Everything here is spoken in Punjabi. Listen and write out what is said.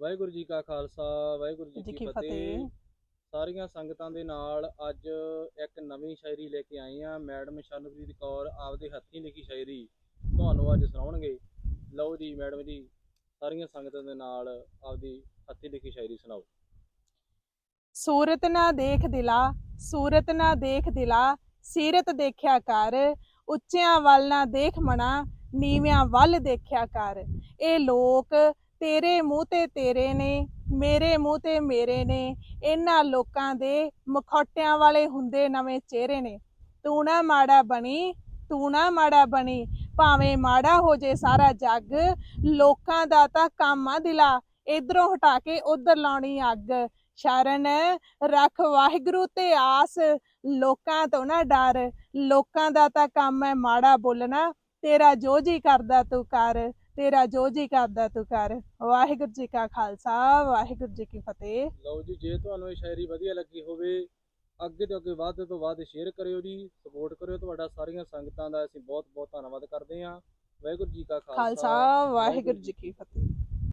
ਵਾਹਿਗੁਰੂ ਜੀ ਕਾ ਖਾਲਸਾ ਵਾਹਿਗੁਰੂ ਜੀ ਕੀ ਫਤਿਹ। ਸਾਰੀਆਂ ਸੰਗਤਾਂ ਦੇ ਨਾਲ ਅੱਜ ਇੱਕ ਨਵੀਂ ਸ਼ਾਇਰੀ ਲੈ ਕੇ ਆਏ ਆ ਮੈਡਮ ਸ਼ਾਨਪ੍ਰੀਤ ਕੌਰ ਆਪਦੇ ਹੱਥੀਂ ਲਿਖੀ ਸ਼ਾਇਰੀ ਤੁਹਾਨੂੰ ਅੱਜ ਸੁਣਾਉਣਗੇ। ਲਓ ਜੀ ਮੈਡਮ ਜੀ ਸਾਰੀਆਂ ਸੰਗਤਾਂ ਦੇ ਨਾਲ ਆਪਦੀ ਹੱਥੀਂ ਲਿਖੀ ਸ਼ਾਇਰੀ ਸੁਣਾਓ। ਸੂਰਤ ਨਾ ਦੇਖ ਦਿਲਾ ਸੂਰਤ ਨਾ ਦੇਖ ਦਿਲਾ ਸੀਰਤ ਦੇਖਿਆ ਕਰ ਉੱਚਿਆਂ ਵੱਲ ਨਾ ਦੇਖ ਮਣਾ ਨੀਵਿਆਂ ਵੱਲ ਦੇਖਿਆ ਕਰ। ਇਹ ਲੋਕ ਤੇਰੇ ਮੂੰਹ ਤੇ ਤੇਰੇ ਨੇ, ਮੇਰੇ ਮੂੰਹ ਤੇ ਮੇਰੇ ਨੇ, ਇਹਨਾਂ ਲੋਕਾਂ ਦੇ ਮੁਖੌਟਿਆਂ ਵਾਲੇ ਹੁੰਦੇ ਨਵੇਂ ਚਿਹਰੇ ਨੇ। ਤੂੰ ਨਾ ਮਾੜਾ ਬਣੀ, ਤੂੰ ਨਾ ਮਾੜਾ ਬਣੀ, ਭਾਵੇਂ ਮਾੜਾ ਹੋ ਜੇ ਸਾਰਾ ਜੱਗ, ਲੋਕਾਂ ਦਾ ਤਾਂ ਕੰਮ ਆ ਦਿਲਾ, ਇਧਰੋਂ ਹਟਾ ਕੇ ਉਧਰ ਲਾਉਣੀ ਅੱਗ। ਸ਼ਰਨ, ਰੱਖ ਵਾਹਿਗੁਰੂ ਤੇ ਆਸ, ਲੋਕਾਂ ਤੋਂ ਨਾ ਡਰ, ਲੋਕਾਂ ਦਾ ਤਾਂ ਕੰਮ ਹੈ ਮਾੜਾ ਬੋਲਣਾ, ਤੇਰਾ ਜੋ ਜੀ ਕਰਦਾ ਤੂੰ ਕਰ। ਤੇਰਾ ਜੋ ਜੀ ਕਰਦਾ ਤੂੰ ਕਰ। ਵਾਹਿਗੁਰੂ ਜੀ ਕਾ ਖਾਲਸਾ ਵਾਹਿਗੁਰੂ ਜੀ ਕੀ ਫਤਿਹ। ਲਓ ਜੀ ਜੇ ਤੁਹਾਨੂੰ ਇਹ ਸ਼ਾਇਰੀ ਵਧੀਆ ਲੱਗੀ ਹੋਵੇ ਅੱਗੇ ਤੋਂ ਅੱਗੇ ਵੱਧ ਤੋਂ ਵੱਧ ਸ਼ੇਅਰ ਕਰਿਓ ਜੀ ਸਪੋਰਟ ਕਰਿਓ ਤੁਹਾਡਾ ਸਾਰੀਆਂ ਸੰਗਤਾਂ ਦਾ। ਅਸੀਂ ਬਹੁਤ ਬਹੁਤ ਧੰਨਵਾਦ ਕਰਦੇ ਹਾਂ। ਵਾਹਿਗੁਰੂ ਜੀ ਕਾ ਖਾਲਸਾ ਵਾਹਿਗੁਰੂ ਜੀ ਕੀ ਫਤਿਹ।